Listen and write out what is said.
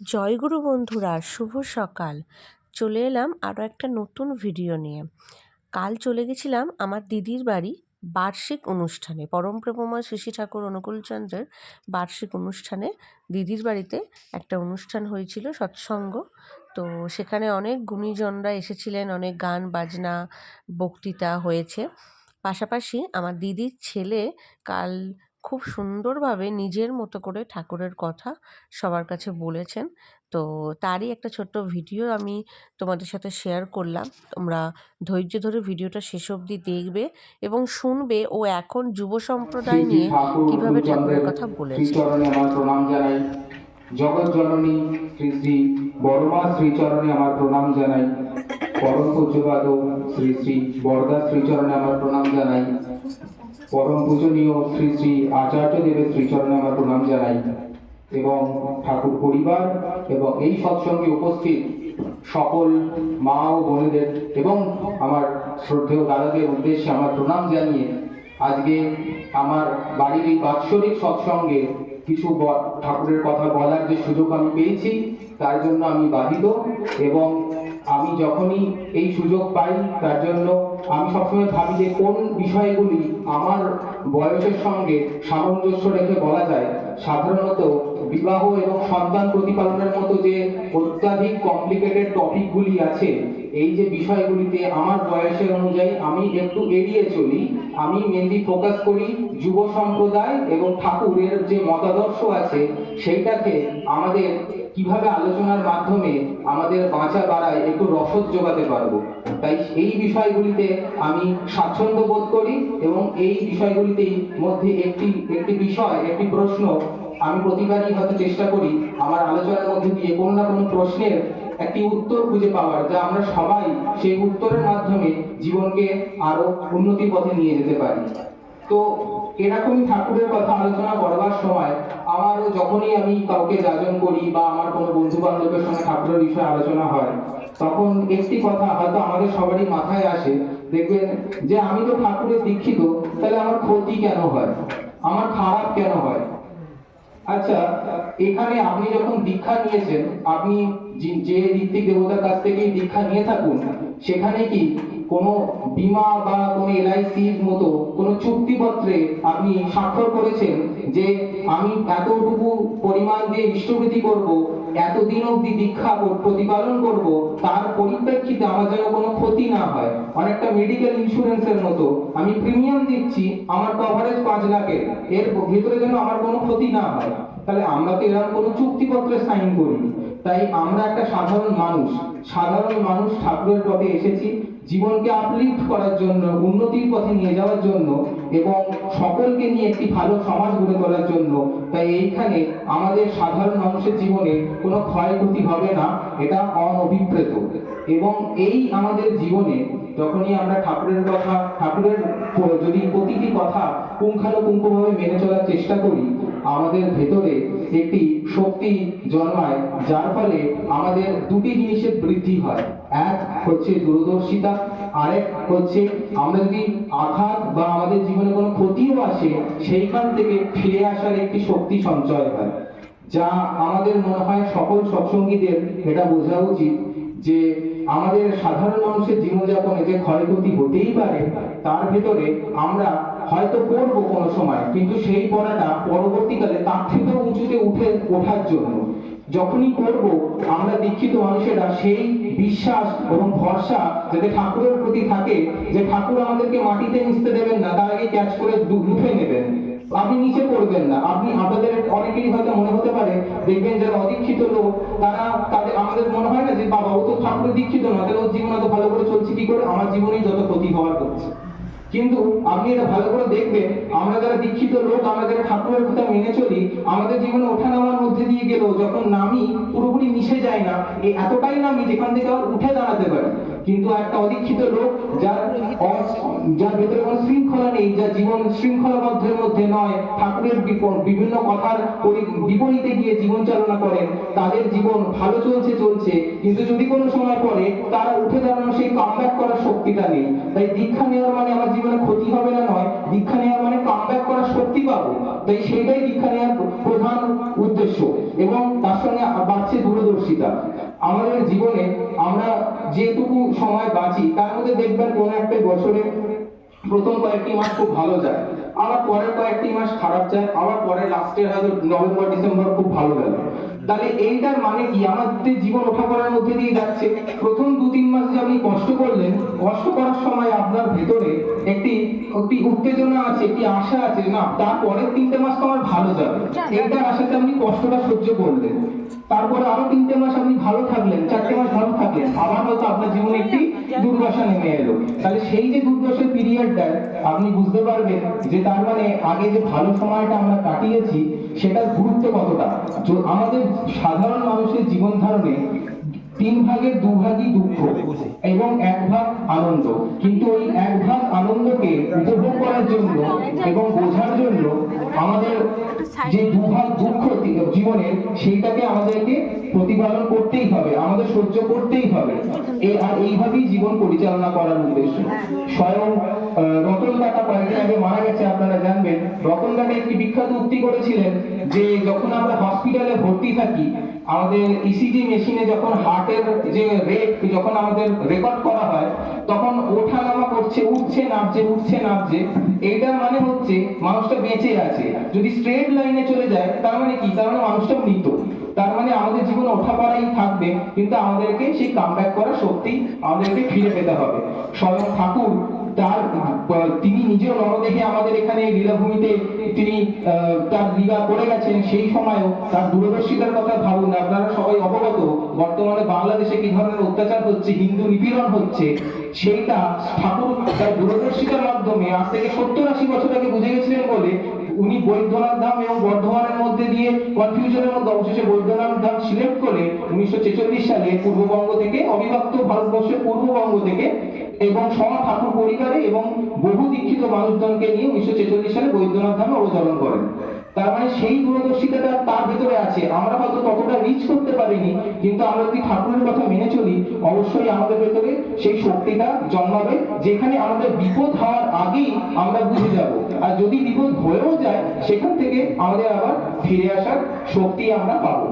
জয়গুরু বন্ধুরা, শুভ সকাল। চলে এলাম আরও একটা নতুন ভিডিও নিয়ে। কাল চলে গেছিলাম আমার দিদির বাড়ি বার্ষিক অনুষ্ঠানে। পরম প্রেমময় শ্রী ঠাকুর অনুকূলচন্দ্রের বার্ষিক অনুষ্ঠানে দিদির বাড়িতে একটা অনুষ্ঠান হয়েছিল, সৎসঙ্গ। তো সেখানে অনেক গুণীজনরা এসেছিলেন, অনেক গান, বাজনা, বক্তৃতা হয়েছে। পাশাপাশি আমার দিদির ছেলে কাল খুব সুন্দরভাবে নিজের মতো করে ঠাকুরের কথা সবার কাছে বলেছেন। তো তারই একটা ছোট্ট ভিডিও আমি তোমাদের সাথে শেয়ার করলাম। তোমরা ধৈর্য ধরে ভিডিওটা শেষ অবধি দেখবে এবং শুনবে ও এখন যুব সম্প্রদায় নিয়ে কীভাবে ঠাকুরের কথা বলেছে। প্রণাম জানাই। জগৎ জননী শ্রী শ্রী বড়মা শ্রীচরণে আমার প্রণাম জানাই। পরম পূজ্যপাদ শ্রী শ্রী বরদা শ্রীচরণে আমার প্রণাম জানাই। পরম পূজনীয় শ্রী শ্রী আচার্য দেবের শ্রীচরণে আমার প্রণাম জানাই। এবং ঠাকুর পরিবার এবং এই সৎসঙ্গে উপস্থিত সকল মা ও বোনেদের এবং আমার শ্রদ্ধেয় দাদাদের উদ্দেশ্যে আমার প্রণাম জানিয়ে আজকে আমার বাড়ির এই বাৎসরিক সৎসঙ্গে কিছু ঠাকুরের কথা বলার যে সুযোগ আমি পেয়েছি, তার জন্য আমি বাধিত এবং আমি যখনই এই সুযোগ পাই, তার জন্য আমি সবসময় ভাবি যে কোন বিষয়গুলি আমার বয়সের সঙ্গে সামঞ্জস্য রেখে বলা যায়। সাধারণত বিবাহ এবং সন্তান প্রতিপালনের মতো যে অত্যাধিক কমপ্লিকেটেড টপিকগুলি আছে, এই যে বিষয়গুলিতে আমার বয়সের অনুযায়ী আমি একটু এড়িয়ে চলি আমি মেনলি ফোকাস করি যুব সম্প্রদায় এবং ঠাকুরের যে মতাদর্শ আছে, সেইটাকে আমাদের কীভাবে আলোচনার মাধ্যমে আমাদের বাঁচা বাড়ায় একটু রসদ যোগাতে পারব। তাই এই বিষয়গুলিতে আমি স্বাচ্ছন্দ্য বোধ করি এবং এই বিষয়গুলিতেই মধ্যে একটি একটি বিষয়, একটি প্রশ্ন আমি প্রতিবারই হয়তো চেষ্টা করি আমার আলোচনার মধ্যে দিয়ে কোনো না কোনো প্রশ্নের একটি উত্তর খুঁজে পাওয়ার, যা আমরা সবাই সেই উত্তরের মাধ্যমে জীবনকে আরও উন্নতির পথে নিয়ে যেতে পারি। তো এরকমই ঠাকুরের কথা আলোচনা করবার সময় আমারও যখনই আমি কাউকে যাজন করি বা আমার কোনো বন্ধু বান্ধবের সঙ্গে ঠাকুরের বিষয়ে আলোচনা হয়, তখন একটি কথা হয়তো আমাদের সবারই মাথায় আসে, দেখবেন যে আমি তো ঠাকুরের দীক্ষিত, তাহলে আমার ক্ষতি কেন হয়? আমার খারাপ কেন হয়? আচ্ছা এখানে আপনি যখন দীক্ষা নিয়েছেন, আপনি যে- ঋত্বিক দেবতার কাছ থেকে দীক্ষা নিয়ে থাকুন, সেখানে কি কোনো বিমা বা কোনো এলআইসির মতো কোনো চুক্তিপত্রে আপনি স্বাক্ষর করেছেন যে আমি এতটুকু পরিমাণ দিয়ে ইষ্টবৃদ্ধি করব এতদিন অব্দি দীক্ষা প্রতিপালন করব, তার পরিপ্রেক্ষিতে আমার যেন কোনো ক্ষতি না হয়। অনেকটা মেডিকেল ইন্স্যুরেন্সের মতো। আমি প্রিমিয়াম দিচ্ছি, আমার কভারেজ পাঁচ লাখের। এর ভিতরে যেন আমার কোনো ক্ষতি না হয়। তাহলে আমরা তো এরকম কোনো চুক্তিপত্রে সাইন করিনি। তাই আমরা একটা সাধারণ মানুষ। সাধারণ মানুষ ঠাকুরের পথে এসেছি। জীবনকে আপলিফ্ট করার জন্য, উন্নতির পথে নিয়ে যাওয়ার জন্য এবং সকলকে নিয়ে একটি ভালো সমাজ গড়ে তোলার জন্য। তাই এইখানে আমাদের সাধারণ মানুষের জীবনে কোনো ক্ষয়ক্ষতি হবে না। এটা অনভিপ্রেত। এবং এই আমাদের জীবনে যখনই আমরা ঠাকুরের কথা, ঠাকুরের যদি প্রতিটি কথা পুঙ্খানুপুঙ্খভাবে মেনে চলার চেষ্টা করি, আমাদের ভেতরে একটি শক্তি জন্মায়, যার ফলে আমাদের দুটি জিনিসের বৃদ্ধি হয়। এক হচ্ছে দূরদর্শিতা, আরেক হচ্ছে আমরা যদি আঘাত বা আমাদের জীবনে কোনো ক্ষতিও আসে, সেইখান থেকে ফিরে আসার একটি শক্তি সঞ্চয় হয়, যা আমাদের মনে হয় সকল সৎসঙ্গীদের এটা বোঝা উচিত যে আমাদের সাধারণ মানুষের জীবনযাপনে যে ক্ষয়ক্ষতি হতেই পারে, তার ভেতরে আমরা হয়তো পড়ব কোনো সময়, কিন্তু সেই পড়াটা পরবর্তীকালে তার থেকেও উঁচুতে উঠে ওঠার জন্য। যখনই করব, আমরা দীক্ষিত মানুষেরা সেই বিশ্বাস এবং ভরসা যাতে ঠাকুরের প্রতি থাকে, যে ঠাকুর আমাদেরকে মাটিতে মিশতে দেবেন না, তার আগে ক্যাচ করে লুফে নেবেন। আপনি নিচে পড়বেন না। আপনি আপনাদের অনেকেরই হয়তো মনে হতে পারে, দেখবেন যারা অদীক্ষিত লোক, তারা তাদের, আমাদের মনে হয় না যে, বাবা, ও তো ঠাকুরের দীক্ষিত না তাহলে ওর জীবন এত ভালো করে চলছে, কি করে? আমার জীবনেই যত ক্ষতি হওয়ার করছে কিন্তু আপনি এটা ভালো করে দেখবেন, আমরা যারা দীক্ষিত লোক, আমরা যারা ঠাকুরের কথা মেনে চলি, আমাদের জীবনে ওঠা নামার মধ্যে দিয়ে গেলেও যখন নামি পুরোপুরি মিশে যায় না এতটাই নামি যেখান থেকে আবার উঠে দাঁড়াতে পারে। কিন্তু একটা অদীক্ষিত লোক যার যার ভেতরে কোনো শৃঙ্খলা নেই, যার জীবন শৃঙ্খলাবদ্ধের মধ্যে নয়, ঠাকুরের বিভিন্ন কথার বিপরীতে গিয়ে জীবন চালনা করেন, তাদের জীবন ভালো চলছে চলছে, কিন্তু যদি কোনো সময় পরে তারা উঠে দাঁড়ানো সেই কামব্যাক করার শক্তিটা নেই। তাই দীক্ষা নেওয়ার মানে আমার জীবনে ক্ষতি হবে না নয়, দীক্ষা নেওয়ার মানে কামব্যাক করার শক্তি পাবো। তাই সেটাই দীক্ষা নেওয়ার প্রধান উদ্দেশ্য। এবং দূরদর্শিতা আমাদের জীবনে আমরা যেটুকু সময় বাঁচি, তার মধ্যে দেখবেন কোনো একটা বছরে প্রথম কয়েকটি মাস খুব ভালো যায়, আবার পরের কয়েকটি মাস খারাপ যায়, আবার পরে লাস্টের হয়তো নভেম্বর, ডিসেম্বর খুব ভালো গেল। তাহলে এইটার মানে কি? আমাদের জীবন ওঠা করার মধ্যে দিয়ে যাচ্ছে। প্রথম দু, তিন মাস যে আপনি কষ্ট করলেন, কষ্ট করার সময় আপনার ভেতরে একটি একটি উত্তেজনা আছে, একটি আশা আছে, না, তারপরের তিনটে মাস তো আমার ভালো যাবে। এইটার আশাতে আপনি কষ্টটা সহ্য করলেন। তারপরে আরও তিনটে মাস আপনি ভালো থাকলেন, চারটে মাস ভালো থাকলেন। আবার হয়তো আপনার জীবনে একটি দুর্দশা নেমে এলো। তাহলে সেই যে দুর্দশার পিরিয়ডটা আপনি বুঝতে পারবেন যে তার মানে আগে যে ভালো সময়টা আমরা কাটিয়েছি, সেটার গুরুত্ব কতটা? আমাদের সাধারণ মানুষের জীবন ধারণে তিন ভাগের দুভাগই দুঃখ এবং এক ভাগ আনন্দ। কিন্তু ওই এক ভাগ উপভোগ করার জন্য এবং বোঝার জন্য আমাদের যে দুভাগ দুঃখ জীবনের সেইটাকে আমাদেরকে প্রতিপালন করতেই হবে, আমাদের সহ্য করতেই হবে। আর এইভাবেই জীবন পরিচালনা করার উদ্দেশ্য। স্বয়ং রতন টাটা কয়েকদিন আগে মারা গেছে, আপনারা জানবেন। রতন টাটা একটি বিখ্যাত উক্তি করেছিলেন যে যখন আমরা হসপিটালে ভর্তি থাকি, আমাদের ইসিজি মেশিনে যখন হার্টের যে রেট যখন আমাদের রেকর্ড করা হয়, তখন করছে উঠছে, নামছে উঠছে, নামছে। এইটার মানে হচ্ছে মানুষটা বেঁচে আছে। যদি স্ট্রেট লাইনে চলে যায়, তার মানে কি? তার মানে মানুষটা মৃত। তার মানে আমাদের জীবনে ওঠা পড়াই থাকবে, কিন্তু আমাদেরকে সেই কামব্যাক করার শক্তি আমাদেরকে ফিরে পেতে হবে। স্বয়ং ঠাকুর তার তিনি নিজেও নরদেহে আমাদের এখানে লীলাভূমিতে তিনি তার লীলা করে গেছেন, সেই সময়ও তার দূরদর্শিতার কথা ভাবুন, আপনারা সবাই অবগত, বর্তমানে বাংলাদেশে কি ধরনের অত্যাচার হচ্ছে, হিন্দু নিপীড়ন হচ্ছে, সেইটা ঠাকুর তার দূরদর্শিতার মাধ্যমে আজ থেকে সত্তর আশি বছর আগে বুঝে গেছিলেন বলে উনি বৈদ্যনাথ ধাম এবং বর্ধমানের মধ্যে দিয়ে কনফিউশনের মধ্যে অবশেষে বৈদ্যনাথ ধাম সিলেক্ট করে উনিশশো ছেচল্লিশ সালে পূর্ববঙ্গ থেকে অবিভক্ত ভারতবর্ষের পূর্ববঙ্গ থেকে এবং সমা ঠাকুর পরিবারে এবং বহু দীক্ষিত মানুষজনকে নিয়ে উনিশশো ছেচল্লিশ সালে বৈদ্যনাথ ধামে অবতরণ করেন। তার মানে সেই দূরদর্শিতাটা তার আছে। আমরা হয়তো ততটা রিচ করতে পারিনি, কিন্তু আমরা যদি ঠাকুরের কথা মেনে চলি, অবশ্যই আমাদের ভেতরে সেই শক্তিটা জন্মাবে, যেখানে আমাদের বিপদ হওয়ার আগেই আমরা বুঝে যাব। আর যদি বিপদ হয়েও যায়, সেখান থেকে আমাদের আবার ফিরে আসার শক্তি আমরা পাবো।